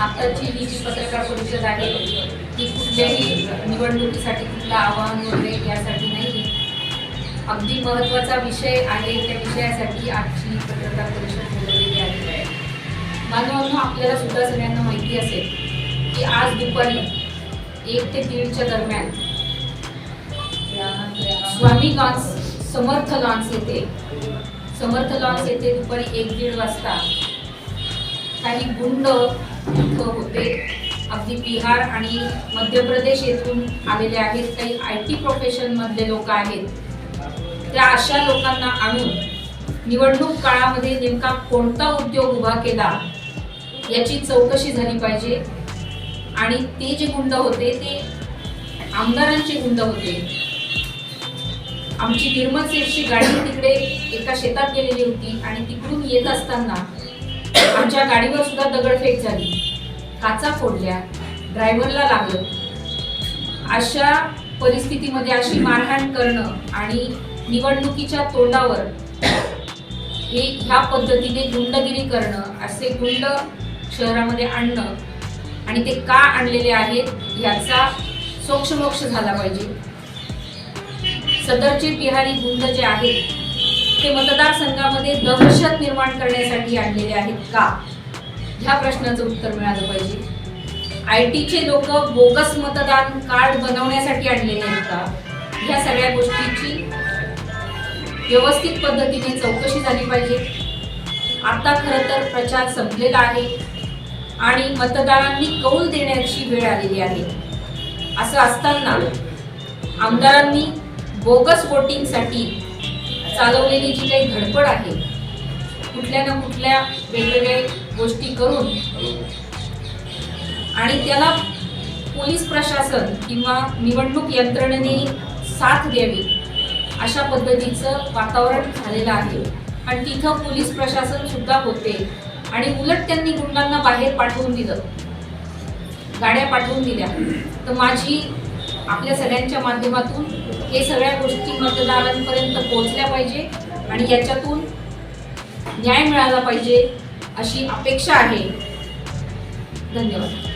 आताची ही जी पत्रकार परिषद आहे ती कुठल्याही निवडणुकीसाठी कुठलं आव्हान वगैरे यासाठी नाही अगदी महत्त्वाचा विषय आहे त्या विषयासाठी आजची पत्रकार परिषद बोलवलेली आहे. मानवांनो आपल्याला सुद्धा सगळ्यांना माहिती असेल की आज दुपारी एक ते दीडच्या दरम्यान स्वामी लॉन्स समर्थ लॉन्स येथे समर्थ लॉन्स येथे दुपारी एक दीड वाजता काही गुंड होते. अगदी बिहार आणि मध्य प्रदेश येथून आलेले आहेत. काही आय टी प्रोफेशन मधले लोक आहेत. त्या अशा लोकांना आणून निवडणूक काळामध्ये नेमका कोणता उद्योग उभा केला याची चौकशी झाली पाहिजे. आणि ते जे गुंड होते ते आमदारांचे गुंड होते. आमची निर्मल सेठची गाडी तिकडे एका शेतात गेलेली होती आणि तिकडून येत असताना आमच्या गाडीवर सुद्धा दगडफेक झाली. काचा फोडल्या. ड्रायव्हरला लागलं. अशा परिस्थितीमध्ये अशी मारहाण करणं आणि निवडणुकीच्या तोंडावर हे ह्या पद्धतीने गुंडगिरी करणं असे गुंड शहरामध्ये आणणं आणि ते का आणलेले आहेत याचा सोक्षमोक्ष झाला पाहिजे. सदरचे बिहारी गुंड जे आहेत ते मतदारसंघामध्ये दहशत निर्माण करण्यासाठी आणलेले आहेत का? ह्या प्रश्नाचं उत्तर मिळालं पाहिजे. आय टीचे लोक बोगस मतदान कार्ड बनवण्यासाठी आणलेले आहेत का? ह्या सगळ्या गोष्टीची व्यवस्थित पद्धतीने चौकशी झाली पाहिजे. आता खरं तर प्रचार संपलेला आहे आणि मतदारांनी कौल देण्याची वेळ आलेली आहे. असं असताना आमदारांनी बोगस वोटिंगसाठी चालवलेली जी काही धडपड आहे कुठल्या ना कुठल्या वेगवेगळ्या गोष्टी करून आणि त्याला पोलीस प्रशासन किंवा निवडणूक यंत्रणेने साथ द्यावी अशा पद्धतीचं वातावरण झालेलं आहे. आणि तिथं पोलीस प्रशासन सुद्धा होते आणि उलट त्यांनी गुंडांना बाहेर पाठवून दिलं. गाड्या पाठवून दिल्या. तर माझी आपल्या सगळ्यांच्या माध्यमातून हे सगळ्या गोष्टी मतदारांपर्यंत पोहोचल्या पाहिजे आणि याच्यातून न्याय मिळाला पाहिजे अशी अपेक्षा आहे. धन्यवाद.